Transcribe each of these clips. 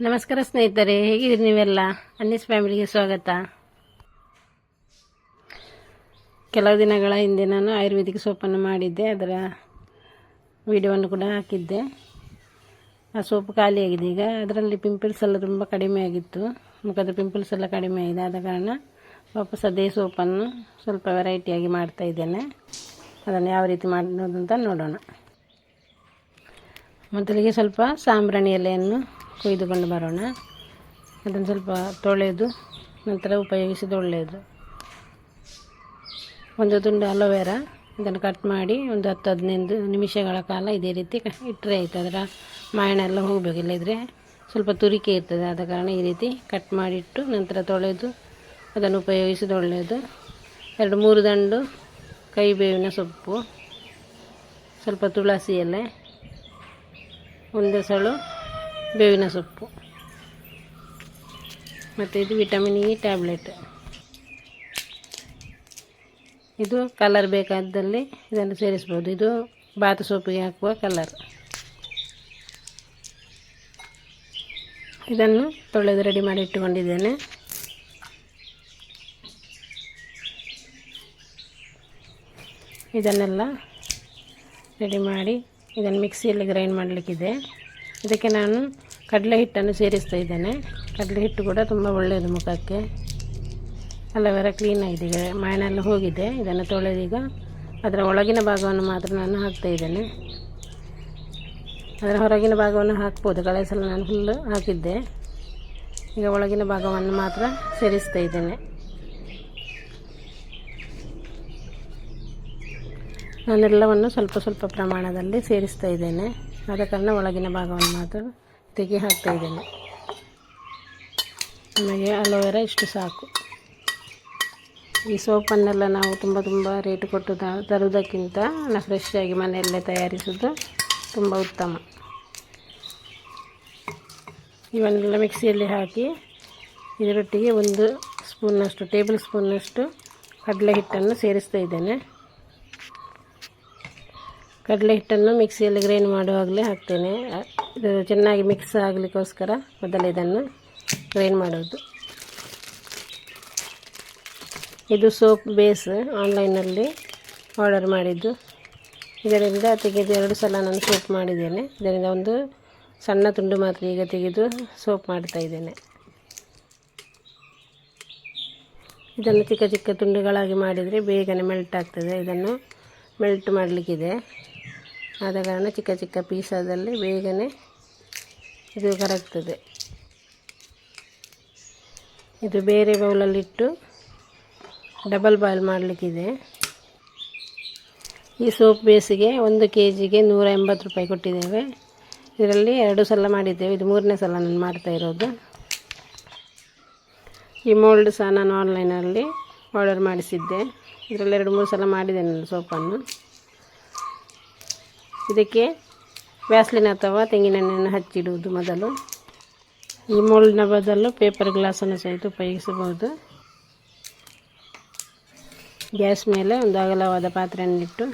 ನಮಸ್ಕಾರ ಸ್ನೇಹಿತರೆ, ಹೇಗಿದ್ದೀರಿ ನೀವೆಲ್ಲ? ಅನ್ನಿಸ್ ಫ್ಯಾಮಿಲಿಗೆ ಸ್ವಾಗತ. ಕೆಲವು ದಿನಗಳ ಹಿಂದೆ ನಾನು ಆಯುರ್ವೇದಿಕ್ ಸೋಪನ್ನು ಮಾಡಿದ್ದೆ. ಅದರ ವಿಡಿಯೋವನ್ನು ಕೂಡ ಹಾಕಿದ್ದೆ. ಆ ಸೋಪು ಖಾಲಿಯಾಗಿದೆ. ಈಗ ಅದರಲ್ಲಿ ಪಿಂಪಲ್ಸ್ ಎಲ್ಲ ತುಂಬ ಕಡಿಮೆ ಆಗಿತ್ತು. ಮುಖದ ಪಿಂಪಲ್ಸ್ ಎಲ್ಲ ಕಡಿಮೆ ಆಗಿದೆ. ಆದ ಕಾರಣ ವಾಪಸ್ ಅದೇ ಸೋಪನ್ನು ಸ್ವಲ್ಪ ವೆರೈಟಿಯಾಗಿ ಮಾಡ್ತಾ ಇದ್ದೇನೆ. ಅದನ್ನು ಯಾವ ರೀತಿ ಮಾಡೋದು ಅಂತ ನೋಡೋಣ. ಮೊದಲಿಗೆ ಸ್ವಲ್ಪ ಸಾಂಬ್ರಾಣಿ ಎಲೆಯನ್ನು ಕೊಯ್ದುಕೊಂಡು ಬರೋಣ. ಅದನ್ನು ಸ್ವಲ್ಪ ತೊಳೆದು ನಂತರ ಉಪಯೋಗಿಸಿದ ಒಳ್ಳೆಯದು. ಒಂದು ತುಂಡು ಅಲೋವೆರಾ ಇದನ್ನು ಕಟ್ ಮಾಡಿ ಒಂದು ಹತ್ತು ಹದಿನೈದು ನಿಮಿಷಗಳ ಕಾಲ ಇದೇ ರೀತಿ ಇಟ್ಟರೆ ಆಯಿತು. ಅದರ ಮಾಯಣ ಎಲ್ಲ ಹೋಗಬೇಕು. ಇಲ್ಲದಿದ್ದರೆ ಸ್ವಲ್ಪ ತುರಿಕೆ ಇರ್ತದೆ. ಆದ ಕಾರಣ ಈ ರೀತಿ ಕಟ್ ಮಾಡಿಟ್ಟು ನಂತರ ತೊಳೆದು ಅದನ್ನು ಉಪಯೋಗಿಸಿದ ಒಳ್ಳೆಯದು. ಎರಡು ಮೂರು ದಂಡು ಕೈಬೇವಿನ ಸೊಪ್ಪು, ಸ್ವಲ್ಪ ತುಳಸಿ ಎಲೆ, ಒಂದು ಸಳು ಬೇವಿನ ಸೊಪ್ಪು. ಮತ್ತು ಇದು ವಿಟಮಿನ್ ಇ ಟ್ಯಾಬ್ಲೆಟ್. ಇದು ಕಲರ್ ಬೇಕಾದಲ್ಲಿ ಇದನ್ನು ಸೇರಿಸ್ಬೋದು. ಇದು ಬಾತು ಸೊಪ್ಪಿಗೆ ಹಾಕುವ ಕಲರ್. ಇದನ್ನು ತೊಳೆದು ರೆಡಿ ಮಾಡಿ ಇಟ್ಟುಕೊಂಡಿದ್ದೇನೆ. ಇದನ್ನೆಲ್ಲ ರೆಡಿ ಮಾಡಿ ಇದನ್ನು ಮಿಕ್ಸಿಯಲ್ಲಿ ಗ್ರೈಂಡ್ ಮಾಡಲಿಕ್ಕಿದೆ. ಇದಕ್ಕೆ ನಾನು ಕಡಲೆ ಹಿಟ್ಟನ್ನು ಸೇರಿಸ್ತಾ ಇದ್ದೇನೆ. ಕಡಲೆ ಹಿಟ್ಟು ಕೂಡ ತುಂಬ ಒಳ್ಳೆಯದು ಮುಖಕ್ಕೆ. ಅಲವೆರ ಕ್ಲೀನಾಗಿದೆ ಈಗ ಮಾಯನೆಲ್ಲ ಹೋಗಿದೆ. ಇದನ್ನು ತೊಳೆದೀಗ ಅದರ ಒಳಗಿನ ಭಾಗವನ್ನು ಮಾತ್ರ ನಾನು ಹಾಕ್ತಾ ಇದ್ದೇನೆ. ಅದರ ಹೊರಗಿನ ಭಾಗವನ್ನು ಹಾಕ್ಬೋದು. ಕಳೆದ ಸಲ ನಾನು ಫುಲ್ಲು ಹಾಕಿದ್ದೆ. ಈಗ ಒಳಗಿನ ಭಾಗವನ್ನು ಮಾತ್ರ ಸೇರಿಸ್ತಾ ಇದ್ದೇನೆ. ನಾನೆಲ್ಲವನ್ನು ಸ್ವಲ್ಪ ಸ್ವಲ್ಪ ಪ್ರಮಾಣದಲ್ಲಿ ಸೇರಿಸ್ತಾ ಇದ್ದೇನೆ. ಆದ ಕಾರಣ ಒಳಗಿನ ಭಾಗವನ್ನು ಮಾತ್ರ ತೆಗೆ ಹಾಕ್ತಾ ಇದ್ದೇನೆ. ನಮಗೆ ಅಲೋವೆರಾ ಇಷ್ಟು ಸಾಕು. ಈ ಸೋಪನ್ನೆಲ್ಲ ನಾವು ತುಂಬ ತುಂಬ ರೇಟ್ ಕೊಟ್ಟು ತರುವುದಕ್ಕಿಂತ ನಾನು ಫ್ರೆಶ್ ಆಗಿ ಮನೆಯಲ್ಲೇ ತಯಾರಿಸೋದು ತುಂಬ ಉತ್ತಮ. ಇವನ್ನೆಲ್ಲ ಮಿಕ್ಸಿಯಲ್ಲಿ ಹಾಕಿ ಇದರೊಟ್ಟಿಗೆ ಒಂದು ಸ್ಪೂನ್ನಷ್ಟು ಟೇಬಲ್ ಸ್ಪೂನ್ನಷ್ಟು ಕಡಲೆ ಹಿಟ್ಟನ್ನು ಸೇರಿಸ್ತಾ ಇದ್ದೇನೆ. ಕಡಲೆ ಹಿಟ್ಟನ್ನು ಮಿಕ್ಸಿಯಲ್ಲಿ ಗ್ರೈಂಡ್ ಮಾಡುವಾಗಲೇ ಹಾಕ್ತೇನೆ. ಇದು ಚೆನ್ನಾಗಿ ಮಿಕ್ಸ್ ಆಗಲಿಕ್ಕೋಸ್ಕರ ಮೊದಲು ಇದನ್ನು ಗ್ರೈಂಡ್ ಮಾಡೋದು. ಇದು ಸೋಪ್ ಬೇಸ್ ಆನ್ಲೈನಲ್ಲಿ ಆರ್ಡರ್ ಮಾಡಿದ್ದು. ಇದರಿಂದ ತೆಗೆದು ಎರಡು ಸಲ ನಾನು ಸೋಪ್ ಮಾಡಿದ್ದೇನೆ. ಇದರಿಂದ ಒಂದು ಸಣ್ಣ ತುಂಡು ಮಾತ್ರ ಈಗ ತೆಗೆದು ಸೋಪ್ ಮಾಡ್ತಾ ಇದ್ದೇನೆ. ಇದನ್ನು ಚಿಕ್ಕ ಚಿಕ್ಕ ತುಂಡುಗಳಾಗಿ ಮಾಡಿದರೆ ಬೇಗನೆ ಮೆಲ್ಟ್ ಆಗ್ತದೆ. ಇದನ್ನು ಮೆಲ್ಟ್ ಮಾಡಲಿಕ್ಕಿದೆ. ಆದ ಕಾರಣ ಚಿಕ್ಕ ಚಿಕ್ಕ ಪೀಸದಲ್ಲಿ ಬೇಗನೆ ಇದು ಕರಗ್ತದೆ. ಇದು ಬೇರೆ ಬೌಲಲ್ಲಿಟ್ಟು ಡಬಲ್ ಬಾಯ್ಲ್ ಮಾಡಲಿಕ್ಕಿದೆ. ಈ ಸೋಪ್ ಬೇಸಿಗೆ ಒಂದು ಕೆ ಜಿಗೆ ನೂರ ಎಂಬತ್ತು ರೂಪಾಯಿ ಕೊಟ್ಟಿದ್ದೇವೆ. ಇದರಲ್ಲಿ ಎರಡು ಸಲ ಮಾಡಿದ್ದೇವೆ. ಇದು ಮೂರನೇ ಸಲ ನಾನು ಮಾಡ್ತಾ ಇರೋದು. ಈ ಮೋಲ್ಡ್ ಸಹ ನಾನು ಆನ್ಲೈನಲ್ಲಿ ಆರ್ಡರ್ ಮಾಡಿಸಿದ್ದೆ. ಇದರಲ್ಲಿ ಎರಡು, ಮೂರು ಸಲ ಮಾಡಿದ್ದೇನೆ ನಾನು ಸೋಪನ್ನು. ಇದಕ್ಕೆ ವ್ಯಾಸ್ಲಿನ್ ಅಥವಾ ತೆಂಗಿನೆಣ್ಣೆಯನ್ನು ಹಚ್ಚಿಡುವುದು ಮೊದಲು. ಈ ಮೋಲ್ಡ್ನ ಬದಲು ಪೇಪರ್ ಗ್ಲಾಸನ್ನು ಸಹಿತ ಉಪಯೋಗಿಸಬಹುದು. ಗ್ಯಾಸ್ ಮೇಲೆ ಒಂದು ಅಗಲವಾದ ಪಾತ್ರೆಯನ್ನಿಟ್ಟು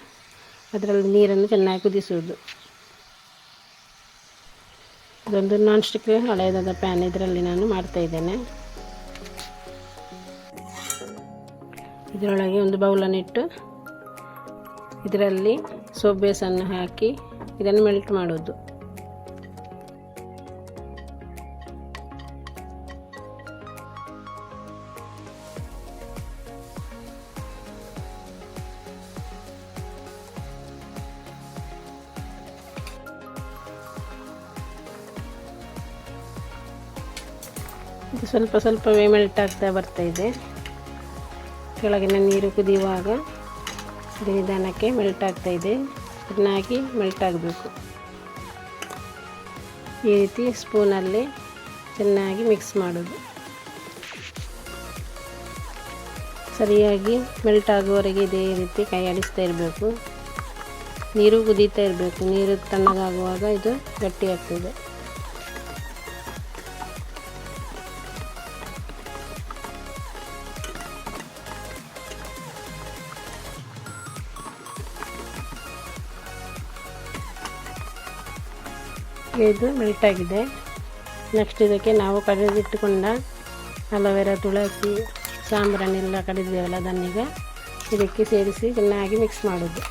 ಅದರಲ್ಲಿ ನೀರನ್ನು ಚೆನ್ನಾಗಿ ಕುದಿಸುವುದು. ಇದೊಂದು ನಾನ್ ಸ್ಟಿಕ್ ಹಳೆಯದಾದ ಪ್ಯಾನ್ ಇದರಲ್ಲಿ ನಾನು ಮಾಡ್ತಾ ಇದ್ದೇನೆ. ಇದರೊಳಗೆ ಒಂದು ಬೌಲನ್ನು ಇಟ್ಟು ಇದರಲ್ಲಿ ಸೋಪ್ ಬೇಸನ್ನು ಹಾಕಿ ಇದನ್ನು ಮೆಲ್ಟ್ ಮಾಡೋದು. ಇದು ಸ್ವಲ್ಪ ಸ್ವಲ್ಪವೇ ಮೆಲ್ಟ್ ಆಗ್ತಾ ಬರ್ತಾ ಇದೆ. ಕೆಳಗಿನ ನೀರು ಕುದಿಯುವಾಗ ನಿಧಾನಕ್ಕೆ ಮೆಲ್ಟ್ ಆಗ್ತಾ ಇದೆ. ಚೆನ್ನಾಗಿ ಮೆಲ್ಟ್ ಆಗಬೇಕು. ಈ ರೀತಿ ಸ್ಪೂನಲ್ಲಿ ಚೆನ್ನಾಗಿ ಮಿಕ್ಸ್ ಮಾಡೋದು. ಸರಿಯಾಗಿ ಮೆಲ್ಟ್ ಆಗುವವರೆಗೆ ಇದೇ ರೀತಿ ಕೈ ಆಡಿಸ್ತಾ ಇರಬೇಕು. ನೀರು ಕುದೀತಾ ಇರಬೇಕು. ನೀರು ತಣ್ಣಗಾಗುವಾಗ ಇದು ಗಟ್ಟಿ ಆಗ್ತದೆ. ಇದು ಮೆಲ್ಟ್ ಆಗಿದೆ ನೆಕ್ಸ್ಟ್ ಇದಕ್ಕೆ ನಾವು ಕಡಿದಿಟ್ಟುಕೊಂಡ ಅಲೋವೆರಾ ತುಳಸಿ ಸಾಂಬ್ರಾಣಿಲ್ಲ ಕಡಿದಿದ್ದೇವಲ್ಲ ಅದನ್ನೀಗ ಇದಕ್ಕೆ ಸೇರಿಸಿ ಚೆನ್ನಾಗಿ ಮಿಕ್ಸ್ ಮಾಡೋದು.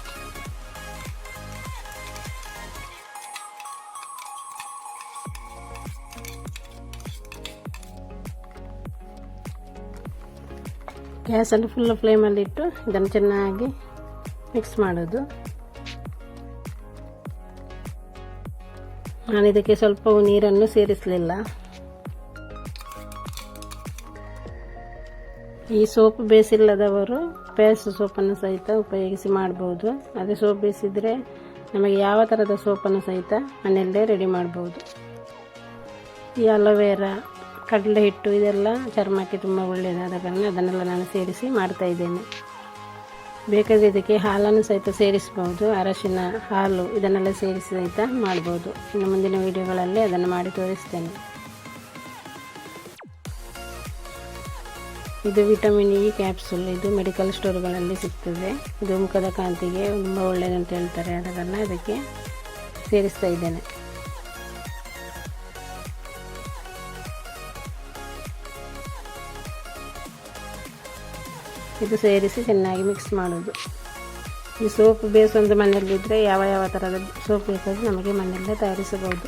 ಗ್ಯಾಸನ್ನು ಫುಲ್ ಫ್ಲೇಮಲ್ಲಿಟ್ಟು ಇದನ್ನು ಚೆನ್ನಾಗಿ ಮಿಕ್ಸ್ ಮಾಡೋದು. ನಾನು ಇದಕ್ಕೆ ಸ್ವಲ್ಪ ನೀರನ್ನು ಸೇರಿಸಲಿಲ್ಲ. ಈ ಸೋಪ್ ಬೇಸಿಲ್ಲದವರು ಪೇಸ್ ಸೋಪನ್ನು ಸಹಿತ ಉಪಯೋಗಿಸಿ ಮಾಡ್ಬೋದು. ಅದೇ ಸೋಪ್ ಬೇಸಿದ್ರೆ ನಮಗೆ ಯಾವ ಥರದ ಸೋಪನ್ನು ಸಹಿತ ಮನೆಯಲ್ಲೇ ರೆಡಿ ಮಾಡ್ಬೋದು. ಈ ಅಲೋವೆರಾ ಕಡಲೆ ಹಿಟ್ಟು ಇದೆಲ್ಲ ಚರ್ಮಕ್ಕೆ ತುಂಬ ಒಳ್ಳೆಯದಾದ ಕಾರಣ ಅದನ್ನೆಲ್ಲ ನಾನು ಸೇರಿಸಿ ಮಾಡ್ತಾ ಇದ್ದೇನೆ. ಬೇಕಾದರೆ ಇದಕ್ಕೆ ಹಾಲನ್ನು ಸಹಿತ ಸೇರಿಸ್ಬೋದು, ಅರಶಿನ, ಹಾಲು ಇದನ್ನೆಲ್ಲ ಸೇರಿಸಿ ಸಹಿತ ಮಾಡ್ಬೋದು. ಇನ್ನು ಮುಂದಿನ ವೀಡಿಯೋಗಳಲ್ಲಿ ಅದನ್ನು ಮಾಡಿ ತೋರಿಸ್ತೇನೆ. ಇದು ವಿಟಮಿನ್ ಇ ಕ್ಯಾಪ್ಸುಲ್. ಇದು ಮೆಡಿಕಲ್ ಸ್ಟೋರ್ಗಳಲ್ಲಿ ಸಿಗ್ತದೆ. ಇದು ಮುಖದ ಕಾಂತಿಗೆ ತುಂಬ ಒಳ್ಳೆಯದಂತ ಹೇಳ್ತಾರೆ. ಅದನ್ನು ಅದಕ್ಕೆ ಸೇರಿಸ್ತಾ ಇದ್ದೇನೆ. ಇದು ಸೇರಿಸಿ ಚೆನ್ನಾಗಿ ಮಿಕ್ಸ್ ಮಾಡೋದು. ಈ ಸೋಪ್ ಬೇಸ್ ಒಂದು ಮನೆಯಲ್ಲಿದ್ದರೆ ಯಾವ ಯಾವ ಥರದ ಸೋಪ್ ಬೇಕಾದರೂ ನಮಗೆ ಮನೆಯಲ್ಲೇ ತಯಾರಿಸಬಹುದು.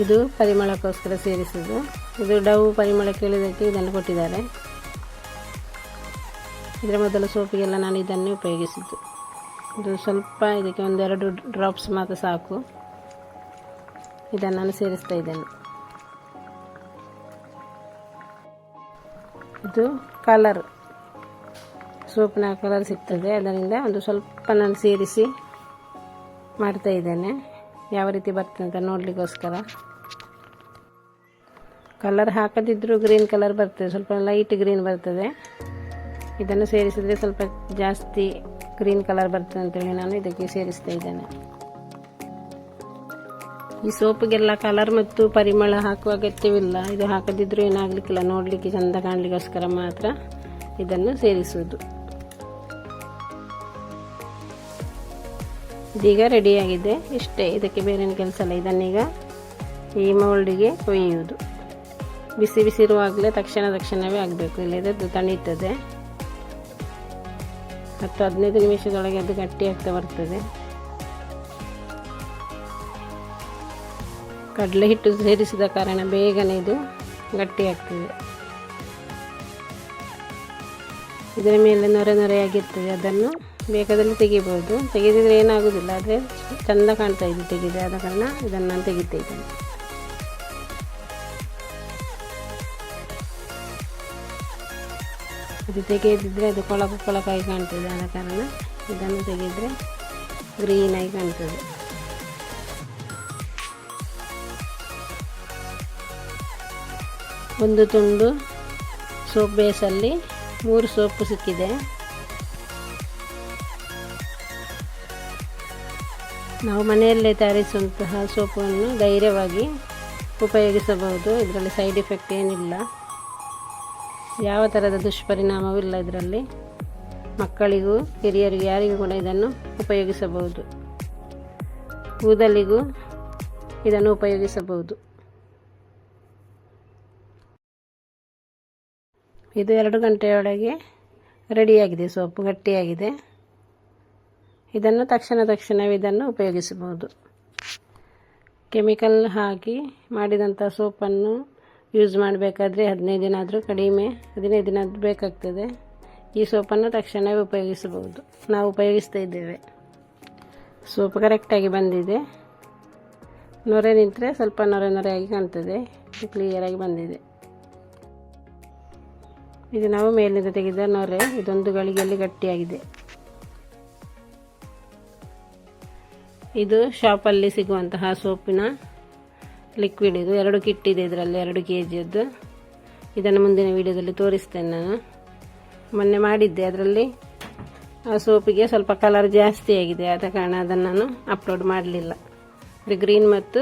ಇದು ಪರಿಮಳಕ್ಕೋಸ್ಕರ ಸೇರಿಸೋದು. ಇದು ಡವ್ ಪರಿಮಳ ಕೇಳಿದಕ್ಕೆ ಇದನ್ನು ಕೊಟ್ಟಿದ್ದಾರೆ. ಇದರ ಮೊದಲು ಸೋಪಿಗೆಲ್ಲ ನಾನು ಇದನ್ನೇ ಉಪಯೋಗಿಸಿದ್ದು. ಇದು ಸ್ವಲ್ಪ ಇದಕ್ಕೆ ಒಂದೆರಡು ಡ್ರಾಪ್ಸ್ ಮಾತ್ರ ಸಾಕು. ಇದನ್ನು ನಾನು ಸೇರಿಸ್ತಾ ಇದ್ದೇನೆ. ಇದು ಕಲರ್ ಸೂಪ್ನ ಕಲರ್ ಸಿಗ್ತದೆ. ಅದರಿಂದ ಒಂದು ಸ್ವಲ್ಪ ನಾನು ಸೇರಿಸಿ ಮಾಡ್ತಾ ಇದ್ದೇನೆ. ಯಾವ ರೀತಿ ಬರ್ತದೆ ಅಂತ ನೋಡಲಿಕ್ಕೋಸ್ಕರ. ಕಲರ್ ಹಾಕದಿದ್ದರೂ ಗ್ರೀನ್ ಕಲರ್ ಬರ್ತದೆ. ಸ್ವಲ್ಪ ಲೈಟ್ ಗ್ರೀನ್ ಬರ್ತದೆ. ಇದನ್ನು ಸೇರಿಸಿದರೆ ಸ್ವಲ್ಪ ಜಾಸ್ತಿ ಗ್ರೀನ್ ಕಲರ್ ಬರ್ತದೆ ಅಂತೇಳಿ ನಾನು ಇದಕ್ಕೆ ಸೇರಿಸ್ತಾ ಇದ್ದೇನೆ. ಈ ಸೋಪಿಗೆಲ್ಲ ಕಲರ್ ಮತ್ತು ಪರಿಮಳ ಹಾಕುವ ಅಗತ್ಯವಿಲ್ಲ. ಇದು ಹಾಕದಿದ್ರೂ ಏನಾಗಲಿಕ್ಕಿಲ್ಲ. ನೋಡಲಿಕ್ಕೆ ಚಂದ ಕಾಣಲಿಕ್ಕೋಸ್ಕರ ಮಾತ್ರ ಇದನ್ನು ಸೇರಿಸುವುದು. ಇದೀಗ ರೆಡಿಯಾಗಿದೆ ಇಷ್ಟೇ. ಇದಕ್ಕೆ ಬೇರೆ ಕೆಲಸ ಇಲ್ಲ. ಇದನ್ನೀಗ ಈ ಮೌಲ್ಡಿಗೆ ಕೊಯ್ಯುವುದು ಬಿಸಿ ಬಿಸಿ ಇರುವಾಗಲೇ ತಕ್ಷಣ ತಕ್ಷಣವೇ ಆಗಬೇಕು. ಇಲ್ಲದೆ ಅದು ತಣೀತದೆ. ಹತ್ತು ಹದಿನೈದು ನಿಮಿಷದೊಳಗೆ ಅದು ಗಟ್ಟಿ ಆಗ್ತಾ ಬರ್ತದೆ. ಕಡಲೆ ಹಿಟ್ಟು ಸೇರಿಸಿದ ಕಾರಣ ಬೇಗನೆ ಇದು ಗಟ್ಟಿಯಾಗ್ತದೆ. ಇದರ ಮೇಲೆ ನೊರೆ ನೊರೆಯಾಗಿರ್ತದೆ. ಅದನ್ನು ಬೇಕಾದಲ್ಲಿ ತೆಗಿಬೋದು. ತೆಗೆದಿದ್ರೆ ಏನಾಗೋದಿಲ್ಲ ಆದರೆ ಚೆಂದ ಕಾಣ್ತಾ ಇದೆ ತೆಗೆದೆ ಆದ ಕಾರಣ ಇದನ್ನು ನಾನು ತೆಗಿತಾ ಇದ್ದೇನೆ. ಇದು ತೆಗೆದಿದ್ರೆ ಅದು ಕೊಳಕು ಕೊಳಕಾಗಿ ಕಾಣ್ತದೆ. ಆದ ಕಾರಣ ಇದನ್ನು ತೆಗೆದರೆ ಗ್ರೀನಾಗಿ ಕಾಣ್ತದೆ. ಒಂದು ತುಂಡು ಸೋಪ್ ಬೇಸಲ್ಲಿ ಮೂರು ಸೋಪು ಸಿಕ್ಕಿದೆ. ನಾವು ಮನೆಯಲ್ಲೇ ತಯಾರಿಸುವಂತಹ ಸೋಪನ್ನು ಧೈರ್ಯವಾಗಿ ಉಪಯೋಗಿಸಬಹುದು. ಇದರಲ್ಲಿ ಸೈಡ್ ಎಫೆಕ್ಟ್ ಏನಿಲ್ಲ. ಯಾವ ಥರದ ದುಷ್ಪರಿಣಾಮವಿಲ್ಲ ಇದರಲ್ಲಿ. ಮಕ್ಕಳಿಗೂ, ಹಿರಿಯರಿಗೂ, ಯಾರಿಗೂ ಕೂಡ ಇದನ್ನು ಉಪಯೋಗಿಸಬಹುದು. ಕೂದಲಿಗೂ ಇದನ್ನು ಉಪಯೋಗಿಸಬಹುದು. ಇದು ಎರಡು ಗಂಟೆಯೊಳಗೆ ರೆಡಿಯಾಗಿದೆ, ಸೋಪು ಗಟ್ಟಿಯಾಗಿದೆ. ಇದನ್ನು ತಕ್ಷಣ ತಕ್ಷಣವೇ ಇದನ್ನು ಉಪಯೋಗಿಸಬಹುದು. ಕೆಮಿಕಲ್ ಹಾಕಿ ಮಾಡಿದಂಥ ಸೋಪನ್ನು ಯೂಸ್ ಮಾಡಬೇಕಾದ್ರೆ ಹದಿನೈದು ದಿನ ಆದರೂ ಕಡಿಮೆ, ಹದಿನೈದು ದಿನ ಬೇಕಾಗ್ತದೆ. ಈ ಸೋಪನ್ನು ತಕ್ಷಣವೇ ಉಪಯೋಗಿಸಬಹುದು. ನಾವು ಉಪಯೋಗಿಸ್ತಾ ಇದ್ದೇವೆ. ಸೋಪ್ ಕರೆಕ್ಟಾಗಿ ಬಂದಿದೆ. ನೊರೆ ನಿಂತರೆ ಸ್ವಲ್ಪ ನೊರೆ ನೊರೆಯಾಗಿ ಕಾಣ್ತದೆ. ಕ್ಲಿಯರಾಗಿ ಬಂದಿದೆ. ಇದು ನಾವು ಮೇಲಿಂದ ತೆಗೆದ ನೊರೆ. ಇದೊಂದು ಗಳಿಗೆಯಲ್ಲಿ ಗಟ್ಟಿಯಾಗಿದೆ. ಇದು ಶಾಪಲ್ಲಿ ಸಿಗುವಂತಹ ಸೋಪಿನ ಲಿಕ್ವಿಡ್ ಇದು. ಎರಡು ಕಿಟ್ ಇದೆ ಇದರಲ್ಲಿ, ಎರಡು ಕೆ ಜಿಯದ್ದು ಇದನ್ನು ಮುಂದಿನ ವಿಡಿಯೋದಲ್ಲಿ ತೋರಿಸ್ತೇನೆ ನಾನು. ಮೊನ್ನೆ ಮಾಡಿದ್ದೆ, ಅದರಲ್ಲಿ ಆ ಸೋಪಿಗೆ ಸ್ವಲ್ಪ ಕಲರ್ ಜಾಸ್ತಿ ಆಗಿದೆ. ಆದ ಕಾರಣ ಅದನ್ನು ನಾನು ಅಪ್ಲೋಡ್ ಮಾಡಲಿಲ್ಲ. ಇದು ಗ್ರೀನ್ ಮತ್ತು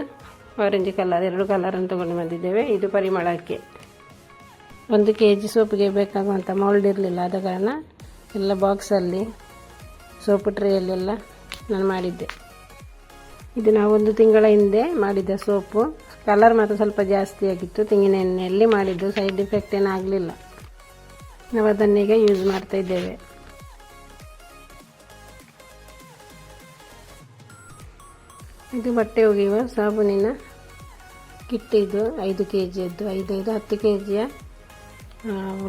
ಆರೆಂಜ್ ಕಲರ್ ಎರಡು ಕಲರನ್ನು ತೊಗೊಂಡು ಬಂದಿದ್ದೇವೆ. ಇದು ಪರಿಮಳಕ್ಕೆ. ಒಂದು ಕೆ ಜಿ ಸೋಪಿಗೆ ಬೇಕಾಗುವಂಥ ಮೌಲ್ಡ್ ಇರಲಿಲ್ಲ ಆದ ಕಾರಣ ಎಲ್ಲ ಬಾಕ್ಸಲ್ಲಿ ಸೋಪು ಟ್ರೇಯಲ್ಲೆಲ್ಲ ನಾನು ಮಾಡಿದ್ದೆ. ಇದು ನಾವು ಒಂದು ತಿಂಗಳ ಹಿಂದೆ ಮಾಡಿದ್ದ ಸೋಪು. ಕಲರ್ ಮಾತ್ರ ಸ್ವಲ್ಪ ಜಾಸ್ತಿ ಆಗಿತ್ತು. ತೆಂಗಿನ ಎಣ್ಣೆಯಲ್ಲಿ ಮಾಡಿದ್ದು. ಸೈಡ್ ಎಫೆಕ್ಟ್ ಏನಾಗಲಿಲ್ಲ ನಾವು ಅದನ್ನೀಗ ಯೂಸ್ ಮಾಡ್ತಾ ಇದ್ದೇವೆ. ಇದು ಬಟ್ಟೆ ಒಗೆಯುವ ಸಾಬೂನಿನ ಕಿಟ್ಟಿದ್ದು ಐದು ಕೆ ಜಿಯದ್ದು ಐದೈದು, ಹತ್ತು ಕೆ ಜಿಯ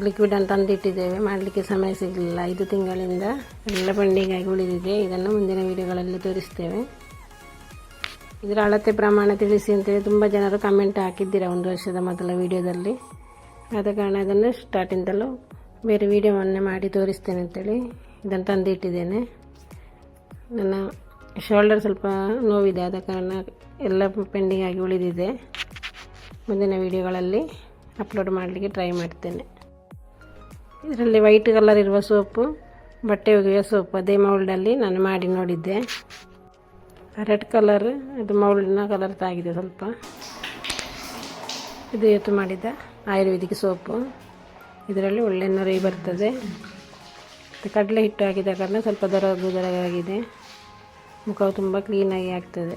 ಲಿಕ್ವಿಡನ್ನು ತಂದಿಟ್ಟಿದ್ದೇವೆ. ಮಾಡಲಿಕ್ಕೆ ಸಮಯ ಸಿಗಲಿಲ್ಲ. ಐದು ತಿಂಗಳಿಂದ ಎಲ್ಲ ಪೆಂಡಿಂಗಾಗಿ ಉಳಿದಿದೆ. ಇದನ್ನು ಮುಂದಿನ ವೀಡಿಯೋಗಳಲ್ಲಿ ತೋರಿಸ್ತೇವೆ. ಇದರ ಅಳತೆ ಪ್ರಮಾಣ ತಿಳಿಸಿ ಅಂತೇಳಿ ತುಂಬ ಜನರು ಕಮೆಂಟ್ ಹಾಕಿದ್ದೀರಾ ಒಂದು ವರ್ಷದ ಮೊದಲ ವೀಡಿಯೋದಲ್ಲಿ. ಆದ ಕಾರಣ ಅದನ್ನು ಸ್ಟಾರ್ಟಿಂದಲೂ ಬೇರೆ ವೀಡಿಯೋವನ್ನೇ ಮಾಡಿ ತೋರಿಸ್ತೇನೆ ಅಂತೇಳಿ ಇದನ್ನು ತಂದಿಟ್ಟಿದ್ದೇನೆ. ನನ್ನ ಶೋಲ್ಡರ್ ಸ್ವಲ್ಪ ನೋವಿದೆ. ಆದ ಕಾರಣ ಎಲ್ಲ ಪೆಂಡಿಂಗಾಗಿ ಉಳಿದಿದೆ. ಮುಂದಿನ ವೀಡಿಯೋಗಳಲ್ಲಿ ಅಪ್ಲೋಡ್ ಮಾಡಲಿಕ್ಕೆ ಟ್ರೈ ಮಾಡ್ತೇನೆ. ಇದರಲ್ಲಿ ವೈಟ್ ಕಲರ್ ಇರುವ ಸೋಪು ಬಟ್ಟೆ ಒಗೆಯುವ ಸೋಪ್ ಅದೇ ಮೌಲ್ಡಲ್ಲಿ ನಾನು ಮಾಡಿ ನೋಡಿದ್ದೆ. ರೆಡ್ ಕಲರ್ ಅದು ಮೌಲ್ಡ್ನ ಕಲರ್ ತಾಗಿದೆ ಸ್ವಲ್ಪ. ಇದು ಇವತ್ತು ಮಾಡಿದ ಆಯುರ್ವೇದಿಕ್ ಸೋಪು ಇದರಲ್ಲಿ ಒಳ್ಳೆ ನೊರೆ ಬರ್ತದೆ. ಕಡಲೆ ಹಿಟ್ಟು ಹಾಕಿದ ಕಾರಣ ಸ್ವಲ್ಪ ದರ, ದೊರಗಾಗಿದೆ. ಮುಖವು ತುಂಬ ಕ್ಲೀನಾಗಿ ಆಗ್ತದೆ.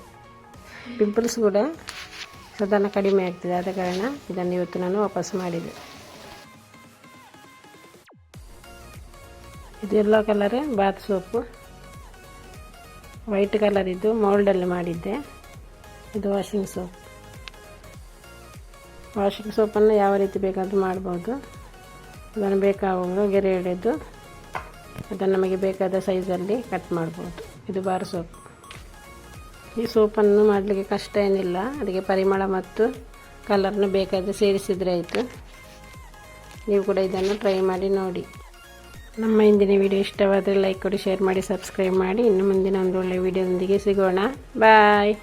ಪಿಂಪಲ್ಸ್ ಕೂಡ ಸಾಧಾರಣ ಕಡಿಮೆ ಆಗ್ತದೆ. ಆದ ಕಾರಣ ಇದನ್ನು ಇವತ್ತು ನಾನು ವಾಪಸ್ ಮಾಡಿದೆ. ಇದು ಎಲ್ಲೋ colour bath soap white colour ಇದ್ದು ಮೌಲ್ಡಲ್ಲಿ ಮಾಡಿದ್ದೆ. ಇದು ವಾಷಿಂಗ್ ಸೋಪ್ ವಾಷಿಂಗ್ ಸೋಪನ್ನು ಯಾವ ರೀತಿ ಬೇಕಾದರೂ ಮಾಡ್ಬೋದು. ಅದನ್ನು ಬೇಕಾಗುವಾಗ ಗೆರೆ ಹಿಡಿದು ಅದನ್ನು ನಮಗೆ ಬೇಕಾದ ಸೈಜಲ್ಲಿ ಕಟ್ ಮಾಡ್ಬೋದು. ಇದು ಬಾರ್ ಸೋಪ್ ಈ ಸೋಪನ್ನು ಮಾಡಲಿಕ್ಕೆ ಕಷ್ಟ ಏನಿಲ್ಲ. ಅದಕ್ಕೆ ಪರಿಮಳ ಮತ್ತು ಕಲರ್ನು ಬೇಕಾದರೆ ಸೇರಿಸಿದರೆ ಆಯಿತು. ನೀವು ಕೂಡ ಇದನ್ನು ಟ್ರೈ ಮಾಡಿ ನೋಡಿ. ನಮ್ಮ ಇಂದಿನ ವಿಡಿಯೋ ಇಷ್ಟವಾದರೆ ಲೈಕ್ ಕೊಡಿ ಶೇರ್ ಮಾಡಿ ಸಬ್ಸ್ಕ್ರೈಬ್ ಮಾಡಿ. ಇನ್ನು ಮುಂದಿನ ಒಂದು ಒಳ್ಳೆಯ ವಿಡಿಯೋದೊಂದಿಗೆ ಸಿಗೋಣ. ಬಾಯ್